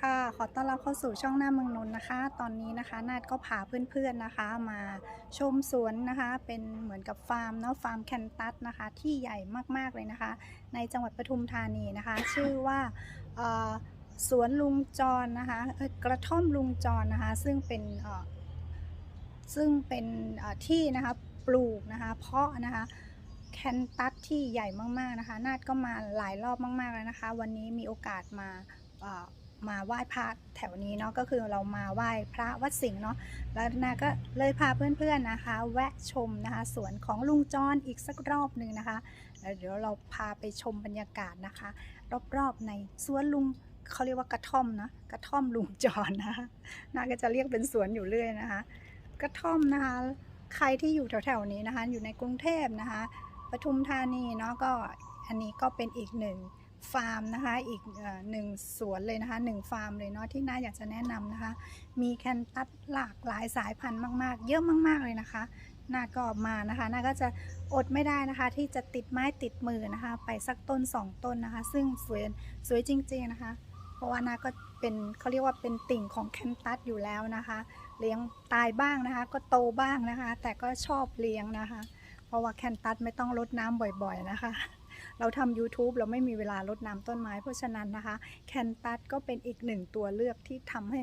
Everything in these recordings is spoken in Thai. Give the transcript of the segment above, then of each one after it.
ค่ะ ขอต้อนรับเข้าสู่ช่องหน้าเมืองนนท์นะคะ ตอนนี้นะคะนาดก็พาเพื่อนๆนะคะ มาชมสวนนะคะ เป็นเหมือนกับฟาร์มเนาะฟาร์มแคนตัสนะคะ ที่ใหญ่มากๆเลยนะคะ ในจังหวัดปทุมธานีนะคะ ชื่อว่าสวนลุงจรนะคะกระท่อมลุงจรนะคะ ซึ่งเป็นซึ่งเป็นที่นะคะปลูกนะคะ เพาะนะคะแคนตัสที่ใหญ่มากๆนะคะ นาดก็มาหลายรอบมากๆแล้วนะคะ วันนี้มีโอกาสมา มาไหว้พระแถวนี้เนาะก็คือเรามาไหว้พระวัดสิงห์เนาะแล้วนาก็เลยพาเพื่อนๆนะคะ แวะชมนะคะสวนของลุงจรอีกสักรอบหนึ่งนะคะแล้วเดี๋ยวเราพาไปชมบรรยากาศนะคะ รอบๆในสวนลุงเขาเรียกว่ากระท่อมนะกระท่อมลุงจรนะคะนาก็จะเรียกเป็นสวนอยู่เรื่อยนะคะ กระท่อมนะคะ ใครที่อยู่แถวๆนี้นะคะ อยู่ในกรุงเทพนะคะปทุมธานีเนาะก็อันนี้ก็เป็นอีกหนึ่ง ฟาร์มนะคะ อีกหนึ่งสวนเลยนะคะหนึ่งฟาร์มเลยเนาะที่น่าอยากจะแนะนำนะคะ มีแคนตัสหลากหลายสายพันธุ์มาก ๆ เยอะมาก ๆ เลยนะคะน่าก็มานะคะน่าก็จะอดไม่ได้นะคะ ที่จะติดไม้ติดมือนะคะ ไปสักต้นสองต้นนะคะ ซึ่งสวยสวยจริง ๆ นะคะ เพราะว่านาก็เป็นเขาเรียกว่าเป็นติ่งของแคนตัสอยู่แล้วนะคะ เลี้ยงตายบ้างนะคะ ก็โตบ้างนะคะ แต่ก็ชอบเลี้ยงนะคะ เพราะว่าแคนตัสไม่ต้องรดน้ำบ่อย ๆ นะคะ เราทำ YouTube เราไม่มีเวลารดน้ำต้นไม้ เพราะฉะนั้นนะคะแคนตัสก็เป็นอีกหนึ่งตัวเลือกที่ทำให้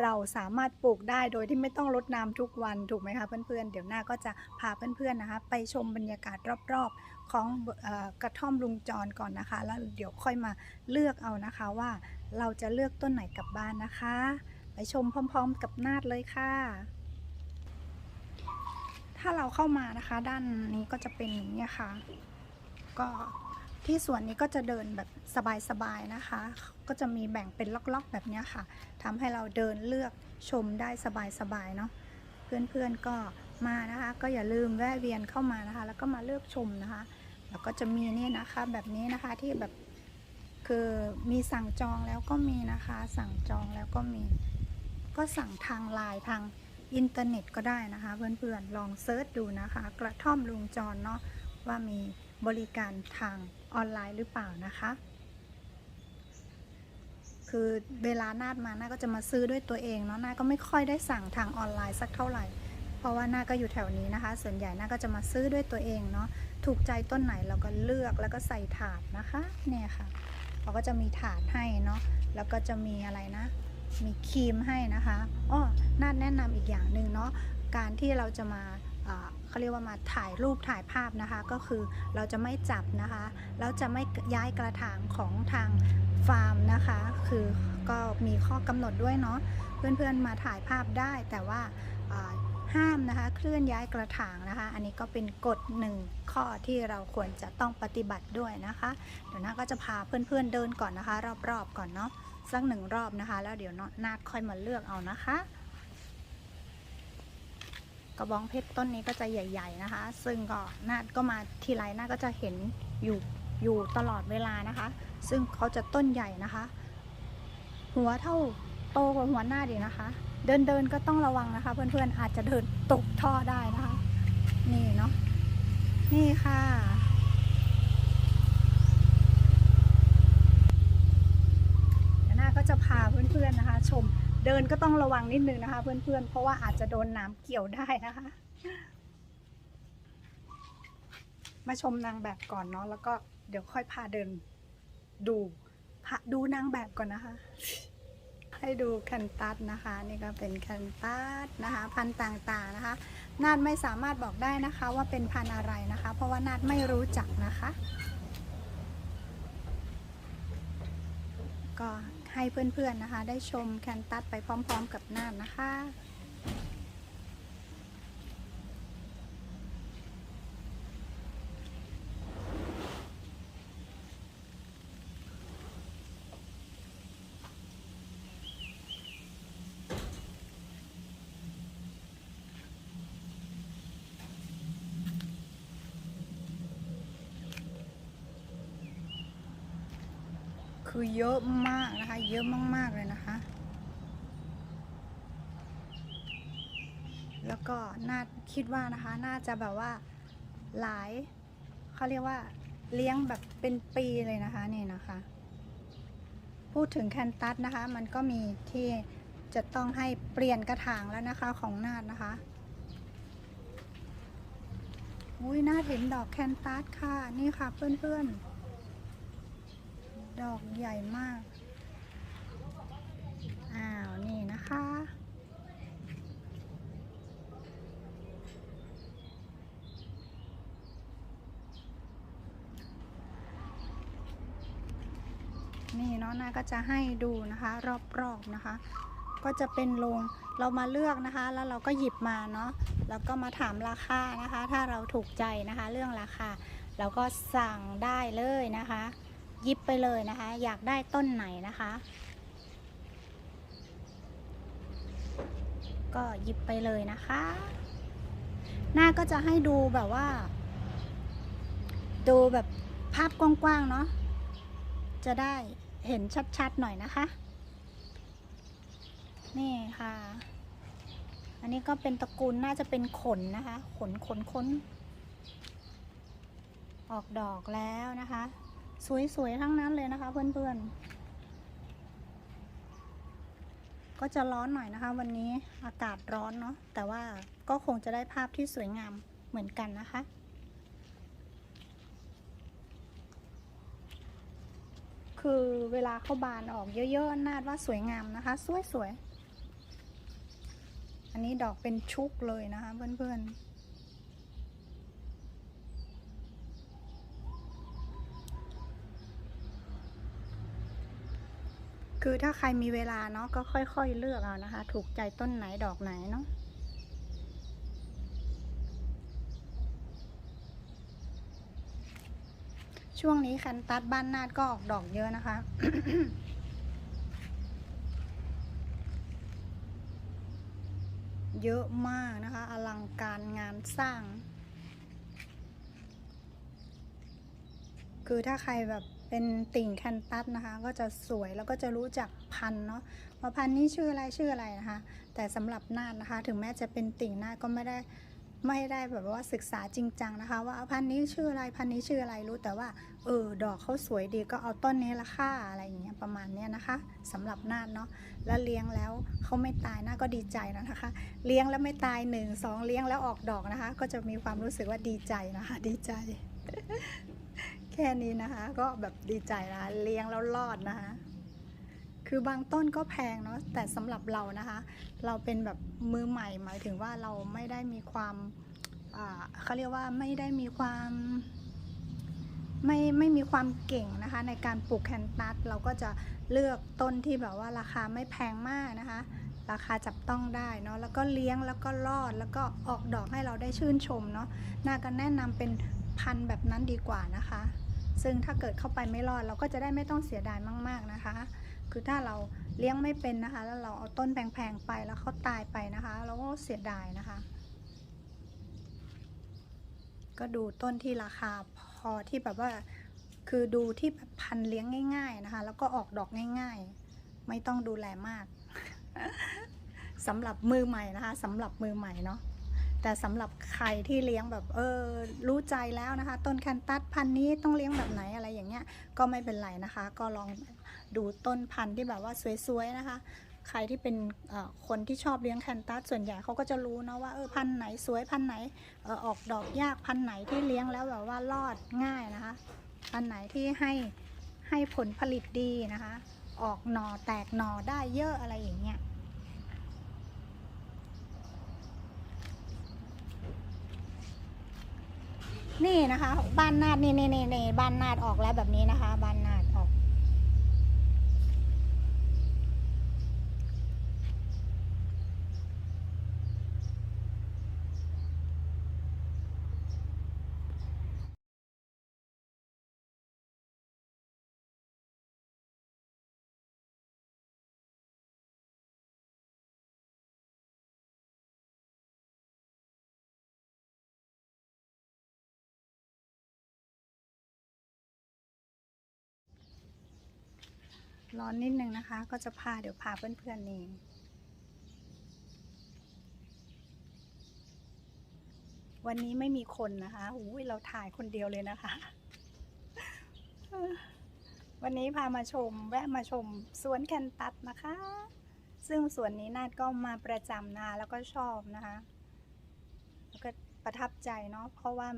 เราสามารถปลูกได้โดยที่ไม่ต้องรดน้ำทุกวันถูกไหมคะเพื่อนๆ เดี๋ยวหน้าก็จะพาเพื่อนๆนะคะ ไปชมบรรยากาศรอบๆของอกระท่อมลุงจรก่อนนะคะ แล้วเดี๋ยวค่อยมาเลือกเอานะคะว่าเราจะเลือกต้นไหนกลับบ้านนะคะ ไปชมพร้อมๆ กับนาดเลยค่ะถ้าเราเข้ามานะคะ ด้านนี้ก็จะเป็นอย่างนี้ค่ะ ก็ ที่สวนนี้ก็จะเดินแบบสบายๆนะคะ ก็จะมีแบ่งเป็นล็อกๆแบบนี้ค่ะทำให้เราเดินเลือกชมได้สบายๆเนาะเพื่อนๆก็มานะคะ ก็อย่าลืมแวะเวียนเข้ามานะคะ แล้วก็มาเลือกชมนะคะ แล้วก็จะมีนี่นะคะแบบนี้นะคะที่แบบคือมีสั่งจองแล้วก็มีนะคะ สั่งจองแล้วก็มี ก็สั่งทางไลน์ทางอินเทอร์เน็ตก็ได้นะคะ เพื่อนๆลองเซิร์ชดูนะคะ กระท่อมลุงจรเนาะว่ามีบริการทาง ออนไลน์หรือเปล่านะคะ คือเวลานาดมานาก็จะมาซื้อด้วยตัวเองเนาะนาก็ไม่ค่อยได้สั่งทางออนไลน์สักเท่าไหร่ เพราะว่านาก็อยู่แถวนี้นะคะ ส่วนใหญ่นาก็จะมาซื้อด้วยตัวเองเนาะถูกใจต้นไหนเราก็เลือกแล้วก็ใส่ถาดนะคะ เนี่ยค่ะเขาก็จะมีถาดให้เนาะแล้วก็จะมีอะไรนะ มีครีมให้นะคะอ้อน่าแนะนำอีกอย่างหนึ่งเนาะการที่เราจะมา เขาเรียกว่ามาถ่ายรูปถ่ายภาพนะคะ ก็คือเราจะไม่จับนะคะแล้วจะไม่ย้ายกระถางของทางฟาร์มนะคะ คือก็มีข้อกำหนดด้วยเนาะเพื่อนๆมาถ่ายภาพได้แต่ว่าห้ามนะคะเคลื่อนย้ายกระถางนะคะ อันนี้ก็เป็นกฎหนึ่งข้อที่เราควรจะต้องปฏิบัติด้วยนะคะ เดี๋ยวนาก็จะพาเพื่อนๆเดินก่อนนะคะ รอบๆก่อนเนาะสักหนึ่งรอบนะคะ แล้วเดี๋ยวนาดค่อยมาเลือกเอานะคะ ระบองเพชรต้นนี้ก็จะใหญ่ ๆนะคะ ซึ่งก็นาดก็มาทีไรนาดก็จะเห็นอยู่อยู่ตลอดเวลานะคะ ซึ่งเขาจะต้นใหญ่นะคะ หัวเท่าโตกว่าหัวหน้าดีนะคะ เดินเดินก็ต้องระวังนะคะ เพื่อนๆอาจจะเดินตกท่อได้นะคะ นี่เนาะนี่ค่ะเดี๋ยวหน้าก็จะพาเพื่อนๆนะคะ ชม เดินก็ต้องระวังนิดนึงนะคะ เพื่อนๆ เพราะว่าอาจจะโดนน้ำเกี่ยวได้นะคะ มาชมนางแบบก่อนเนาะแล้วก็เดี๋ยวค่อยพาเดินดูพาดูนางแบบก่อนนะคะ ให้ดูแคนตัสนะคะ นี่ก็เป็นแคนตัสนะคะ พันธุ์ต่างๆนะคะ นาดไม่สามารถบอกได้นะคะว่าเป็นพันธุ์อะไรนะคะ เพราะว่านาดไม่รู้จักนะคะ ก็ ให้เพื่อนๆนะคะ ได้ชมแคนตัสไปพร้อมๆกับนานนะคะ คือเยอะมากนะคะ เยอะมาก ๆ เลยนะคะ แล้วก็น่าคิดว่านะคะ น่าจะแบบว่าหลายเขาเรียกว่าเลี้ยงแบบเป็นปีเลยนะคะนี่นะคะ พูดถึงแคนตัสนะคะ มันก็มีที่จะต้องให้เปลี่ยนกระถางแล้วนะคะของนาดนะคะอุ้ยนาดเห็นดอกแคนตัสค่ะ นี่ค่ะเพื่อนๆ ดอกใหญ่มาก อ้าว นี่นะคะ นี่เนาะนาก็จะให้ดูนะคะ รอบๆนะคะ ก็จะเป็นโรงเรามาเลือกนะคะ แล้วเราก็หยิบมาเนาะแล้วก็มาถามราคานะคะ ถ้าเราถูกใจนะคะ เรื่องราคาเราก็สั่งได้เลยนะคะ ยิบไปเลยนะคะ อยากได้ต้นไหนนะคะ ก็หยิบไปเลยนะคะ หน้าก็จะให้ดูแบบว่า ดูแบบภาพกว้างๆเนาะจะได้เห็นชัดๆหน่อยนะคะ นี่ค่ะ อันนี้ก็เป็นตระกูลน่าจะเป็นขนนะคะ ขนขนขนออกดอกแล้วนะคะ สวย ๆ ทั้งนั้นเลยนะคะ เพื่อนๆ ก็จะร้อนหน่อยนะคะ วันนี้อากาศร้อนเนาะแต่ว่าก็คงจะได้ภาพที่สวยงามเหมือนกันนะคะ คือเวลาเขาบานออกเยอะๆนาดว่าสวยงามนะคะ สวย ๆ อันนี้ดอกเป็นชุกเลยนะคะ เพื่อน ๆ คือถ้าใครมีเวลาเนาะก็ค่อยๆเลือกเอานะคะ ถูกใจต้นไหนดอกไหนเนาะช่วงนี้แคันตัดบ้านนาดก็ออกดอกเยอะนะคะ เยอะมากนะคะ อลังการงานสร้าง คือถ้าใครแบบ เป็นติ่งแคนตัสนะคะ ก็จะสวยแล้วก็จะรู้จักพันเนาะว่าพันนี้ชื่ออะไรชื่ออะไรนะคะ แต่สำหรับนาดนะคะ ถึงแม้จะเป็นติ่งนาดก็ไม่ได้ไม่ได้แบบว่าศึกษาจริงจังนะคะ ว่าพันนี้ชื่ออะไรพันนี้ชื่ออะไรรู้แต่ว่าเออดอกเขาสวยดีก็เอาต้นนี้ละค่าอะไรอย่างเงี้ยประมาณเนี้ยนะคะสำหรับนาดเนาะแล้วเลี้ยงแล้วเขาไม่ตายนาก็ดีใจแล้วนะคะ เลี้ยงแล้วไม่ตายหนึ่งสองเลี้ยงแล้วออกดอกนะคะ ก็จะมีความรู้สึกว่าดีใจนะคะ ดีใจ แค่นี้นะคะ ก็แบบดีใจนะเลี้ยงแล้วรอดนะคะ คือบางต้นก็แพงเนาะแต่สำหรับเรานะคะ เราเป็นแบบมือใหม่หมายถึงว่าเราไม่ได้มีความอ่าเขาเรียกว่าไม่ได้มีความไม่ไม่มีความเก่งนะคะ ในการปลูกแคนตัสเราก็จะเลือกต้นที่แบบว่าราคาไม่แพงมากนะคะ ราคาจับต้องได้เนาะแล้วก็เลี้ยงแล้วก็รอดแล้วก็ออกดอกให้เราได้ชื่นชมเนาะน่าก็แนะนำเป็นพันธุ์แบบนั้นดีกว่านะคะ ซึ่งถ้าเกิดเข้าไปไม่รอดเราก็จะได้ไม่ต้องเสียดายมาก ๆนะคะ คือถ้าเราเลี้ยงไม่เป็นนะคะ แล้วเราเอาต้นแพงๆไปแล้วเขาตายไปนะคะ เราก็เสียดายนะคะ ก็ดูต้นที่ราคาพอที่แบบว่าคือดูที่แบบพันเลี้ยงง่าย ๆนะคะ แล้วก็ออกดอกง่าย ๆ ไม่ต้องดูแลมากสำหรับมือใหม่นะคะสำหรับมือใหม่เนาะ แต่สำหรับใครที่เลี้ยงแบบเออรู้ใจแล้วนะคะ ต้นแคนตัสพันธุ์นี้ต้องเลี้ยงแบบไหนอะไรอย่างเงี้ยก็ไม่เป็นไรนะคะ ก็ลองดูต้นพันธุ์ที่แบบว่าสวยๆนะคะใครที่เป็นเอ่อคนที่ชอบเลี้ยงแคนตัสส่วนใหญ่เขาก็จะรู้นะว่าเออพันธุ์ไหนสวยพันธุ์ไหนเออออกดอกยากพันธุ์ไหนที่เลี้ยงแล้วแบบว่ารอดง่ายนะคะ พันธุ์ไหนที่ให้ให้ผลผลิตดีนะคะ ออกหน่อแตกหน่อได้เยอะอะไรอย่างเงี้ย นี่นะคะ บ้านนาดนี่นี่นี่นี่บ้านนาดออกแล้วแบบนี้นะคะ บ้านนาดออก ร้อนนิดนึงนะคะ ก็จะพาเดี๋ยวพาเพื่อนๆนี่วันนี้ไม่มีคนนะคะอุ้ยเราถ่ายคนเดียวเลยนะคะ วันนี้พามาชม แวะมาชมสวนแคนตัสนะคะ ซึ่งสวนนี้นาดก็มาประจำนะคะแล้วก็ชอบนะคะ แล้วก็ประทับใจเนาะ เพราะว่า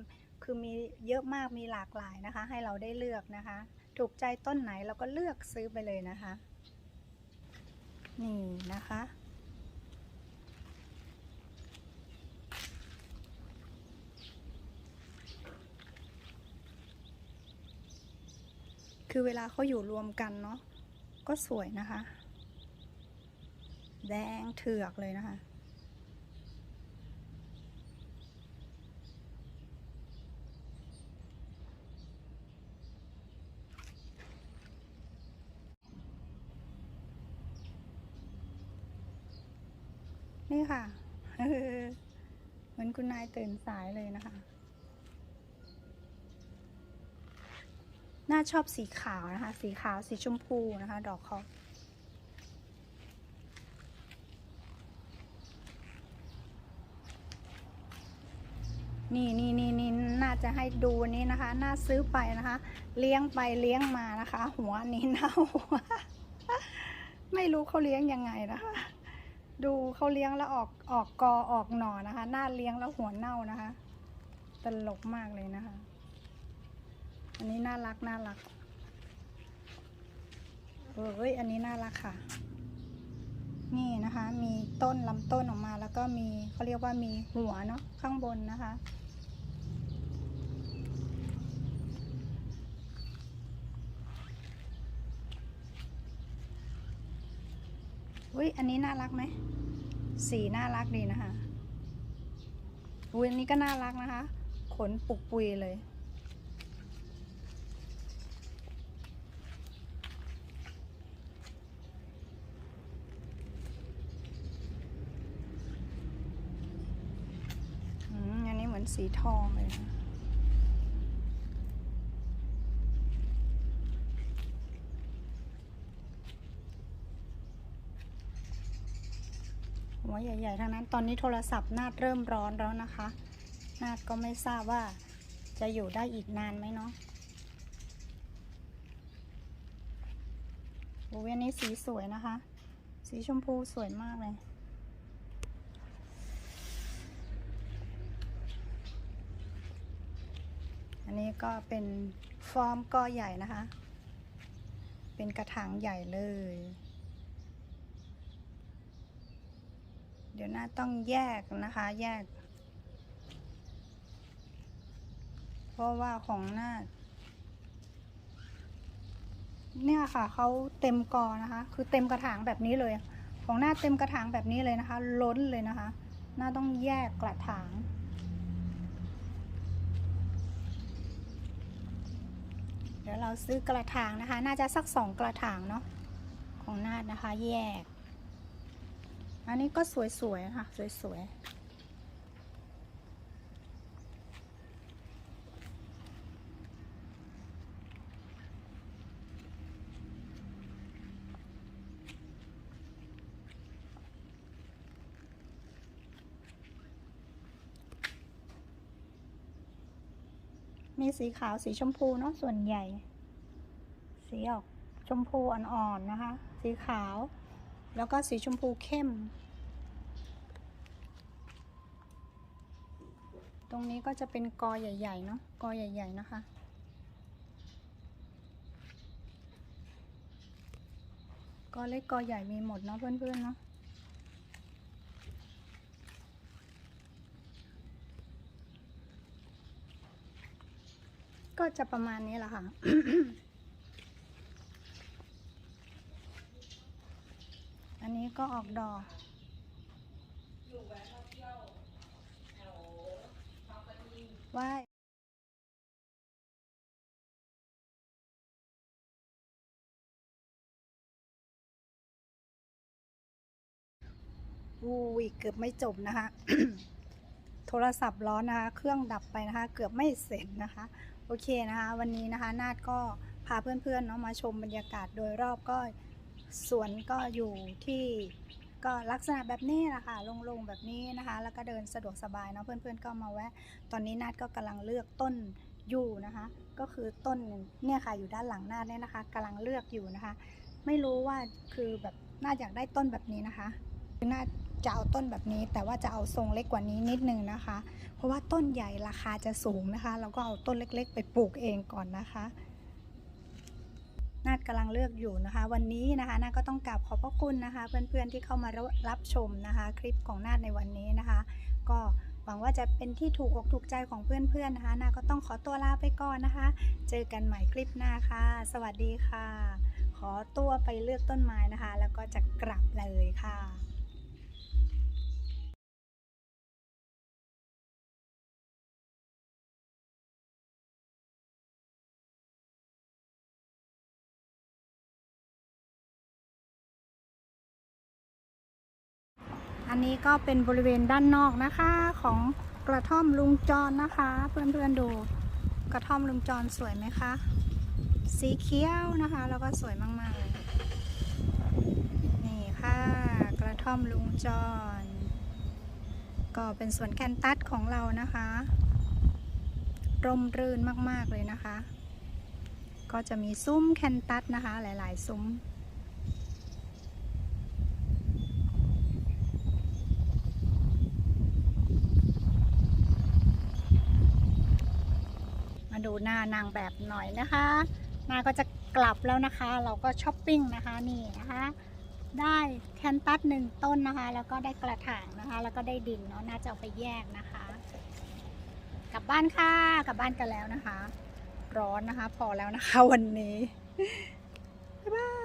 คือมีเยอะมากมีหลากหลายนะคะ ให้เราได้เลือกนะคะ ถูกใจต้นไหนเราก็เลือกซื้อไปเลยนะคะ นี่นะคะ คือเวลาเขาอยู่รวมกันเนาะก็สวยนะคะ แดงเถือกเลยนะคะ นี่ค่ะเหมือนคุณนายตื่นสายเลยนะคะน่าชอบสีขาวนะคะ สีขาวสีชมพูนะคะ ดอกเขานี่นี่นี่นี่น่าจะให้ดูนนี้นะคะ น่าซื้อไปนะคะ เลี้ยงไปเลี้ยงมานะคะ หัวนี้เน่าไม่รู้เขาเลี้ยงยังไงนะคะ ดูเขาเลี้ยงแล้วออกออกกอออกหน่อนะคะ หน้าเลี้ยงแล้วหัวเน่านะคะ ตลกมากเลยนะคะ อันนี้น่ารักน่ารักเอ้ยอันนี้น่ารักค่ะ นี่นะคะ มีต้นลำต้นออกมาแล้วก็มีเขาเรียกว่ามีหัวเนาะข้างบนนะคะ อุ้ยอันนี้น่ารักไหม สีน่ารักดีนะคะอุ้ยอันนี้ก็น่ารักนะคะ ขนปุกปุยเลยอืมอันนี้เหมือนสีทองเลยนะ หัวใหญ่ๆทั้งนั้น ตอนนี้โทรศัพท์นาดเริ่มร้อนแล้วนะคะ นาดก็ไม่ทราบว่าจะอยู่ได้อีกนานไหมเนาะโอ้ยอันนี้สีสวยนะคะ สีชมพูสวยมากเลยอันนี้ก็เป็นฟอร์มก็ใหญ่นะคะ เป็นกระถางใหญ่เลย เดี๋ยวหน้าต้องแยกนะคะแยก เพราะว่าของหน้า เนี่ยค่ะเขาเต็มกอนะคะ คือเต็มกระถางแบบนี้เลย ของหน้าเต็มกระถางแบบนี้เลยนะคะ ล้นเลยนะคะ หน้าต้องแยกกระถางเดี๋ยวเราซื้อกระถางนะคะ น่าจะสักสองกระถางเนาะของนาดนะคะ แยก อันนี้ก็สวยๆนะคะสวยๆมีสีขาวสีชมพูเนาะส่วนใหญ่ สีออกชมพูอ่อนๆนะคะ สีขาว แล้วก็สีชมพูเข้ม ตรงนี้ก็จะเป็นกอใหญ่ๆเนาะกอใหญ่ ๆ นะคะกอเล็กกอใหญ่มีหมดเนาะเพื่อนๆเนาะก็จะประมาณนี้แหละค่ะ นี้ก็ออกดอกว่ายอุ้ยเกือบไม่จบนะคะ โทรศัพท์ร้อนนะคะ เครื่องดับไปนะคะ เกือบไม่เสร็จนะคะ โอเคนะคะ วันนี้นะคะ นาดก็พาเพื่อนๆเนาะมาชมบรรยากาศโดยรอบก็ สวนก็อยู่ที่ก็ลักษณะแบบนี้แหละค่ะโล่งๆแบบนี้นะคะ แล้วก็เดินสะดวกสบายเนาะเพื่อนๆก็มาแวะ ตอนนี้นาดก็กำลังเลือกต้นอยู่นะคะ ก็คือต้นเนี่ยค่ะอยู่ด้านหลังน้าเนี่ยนะคะกำลังเลือกอยู่นะคะ ไม่รู้ว่าคือแบบน่าอยากได้ต้นแบบนี้นะคะคือน่าจะเอาต้นแบบนี้ แต่ว่าจะเอาทรงเล็กกว่านี้นิดนึงนะคะ เพราะว่าต้นใหญ่ราคาจะสูงนะคะ เราก็เอาต้นเล็ก ๆ ไปปลูกเองก่อนนะคะ นาดกำลังเลือกอยู่นะคะ วันนี้นะคะนาก็ต้องกราบขอบพระคุณนะคะ เพื่อนๆที่เข้ามารับชมนะคะ คลิปของนาดในวันนี้นะคะ ก็หวังว่าจะเป็นที่ถูกอกถูกใจของเพื่อนๆนะคะนาก็ต้องขอตัวลาไปก่อนนะคะ เจอกันใหม่คลิปหน้าค่ะ สวัสดีค่ะ ขอตัวไปเลือกต้นไม้นะคะ แล้วก็จะกลับเลยค่ะ อันนี้ก็เป็นบริเวณด้านนอกนะคะของกระท่อมลุงจรนนะคะ เพื่อนๆดูกระท่อมลุงจรสวยไหมคะ สีเขียวนะคะ แล้วก็สวยมากๆเลยนี่ค่ะกระท่อมลุงจร ก็เป็นสวนแคนตัสของเรานะคะร่มรื่นมากๆเลยนะคะ ก็จะมีซุ้มแคนตัสนะคะ หลายๆซุ้ม หน้านางแบบหน่อยนะคะหนาก็จะกลับแล้วนะคะ เราก็ช้อปปิ้งนะคะนี่นะคะ ได้แคนตัสหนึ่งต้นนะคะ แล้วก็ได้กระถางนะคะ แล้วก็ได้ดินเนาะน่าจะเอาไปแยกนะคะ กลับบ้านค่ะกลับบ้านกันแล้วนะคะ ร้อนนะคะ พอแล้วนะคะวันนี้บ๊ายบาย